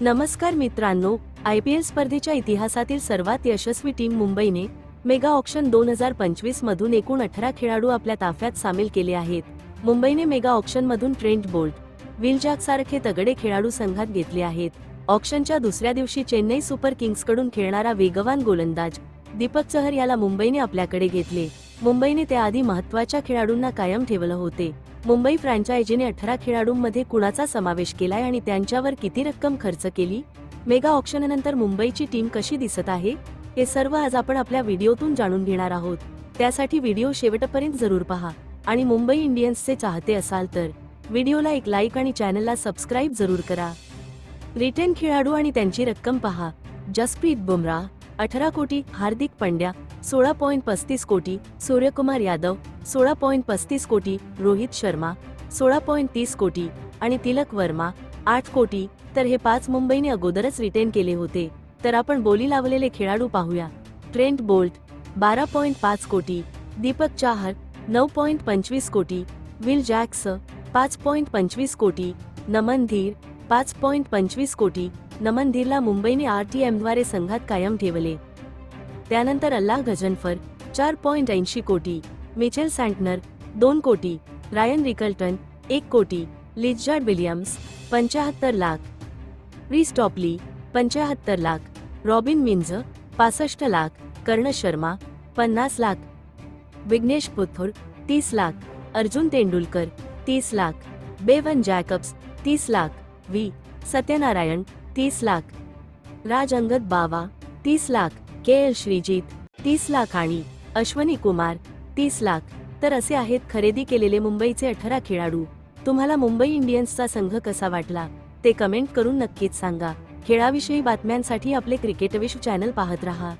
नमस्कार मित्रांनो I P L स्पर्धेच्या इतिहासातील सर्वात यशस्वी टीम मुंबईने मेगा ऑक्शन दोन हजार पंचवीस मधून एकूण अठरा खेळाडू आपल्या ताफ्यात सामील केले आहेत. मुंबईने मेगा ऑक्शनमधून ट्रेंट बोल्ट विलजॅक सारखे तगडे खेळाडू संघात घेतले आहेत. ऑक्शनच्या दुसऱ्या दिवशी चेन्नई सुपर किंग्सकडून खेळणारा वेगवान गोलंदाज दीपक चहर याला मुंबईने आपल्याकडे घेतले. मुंबईने त्याआधी महत्त्वाच्या खेळाडूंना कायम ठेवलं होते. मुंबई फ्रँचायझीने अठरा खेळाडूंमध्ये कुणाचा समावेश केलाय आणि त्यांच्यावर किती रक्कम खर्च केली? मेगा ऑक्शननंतर मुंबईची टीम कशी दिसत आहे? हे सर्व आज आपण आपल्या व्हिडिओतून जाणून घेणार आहोत. त्यासाठी व्हिडिओ शेवटपर्यंत जरूर पहा. आणि मुंबई इंडियन्सचे चाहते असाल तर व्हिडिओला एक लाईक आणि चॅनलला सबस्क्राईब जरूर करा. रिटेन खेळाडू आणि त्यांची रक्कम पहा. जसप्रीत बुमराह अठरा कोटी हार्दिक पंड्या सोळा पॉईंट पस्तीस कोटी सूर्यकुमार यादव सोळा पॉईंट पस्तीस कोटी रोहित शर्मा सोळा पॉईंट तीस कोटी आणि तिलक वर्मा आठ कोटी. तर हे पाच मुंबईने अगोदरच रिटेन केले होते. तर आपण बोली लावलेले खेळाडू पाहूया. ट्रेंट बोल्ट बारा पॉईंट पाच कोटी. दीपक चाहर नऊ पॉईंट पंचवीस कोटी. विल जॅक्स पाच पॉईंट पंचवीस कोटी. नमन धीर पाच पॉईंट पंचवीस कोटी नमनधीरला मुंबईने आर टी एमद्वारे संघात कायम ठेवले. त्यानंतर अल्लाह गजनफर चार पॉईंट ऐंशी कोटी मिचेल सँटनर दोन कोटी रायन रिकल्टन एक कोटी लिजजार्ड विलियम्स पंचाहत्तर लाख री टॉपली पंचाहत्तर लाख रॉबिन मिंझ पासष्ट लाख कर्ण शर्मा पन्नास लाख विघ्नेश पुथुर तीस लाख अर्जुन तेंडुलकर तीस लाख बेवन जॅकब्स तीस लाख व्ही सत्यनारायण तीस लाख. राज अंगद बावा तीस लाख. के एल श्रीजीत तीस लाख आणि अश्वनी कुमार तीस लाख. तर असे आहेत खरेदी केलेले मुंबईचे अठरा खेळाडू. तुम्हाला मुंबई इंडियन्सचा संघ कसा वाटला? ते कमेंट करून नक्कीच सांगा. खेळाविषयी बातम्यांसाठी आपले क्रिकेटविश्व चॅनल पाहत रहा.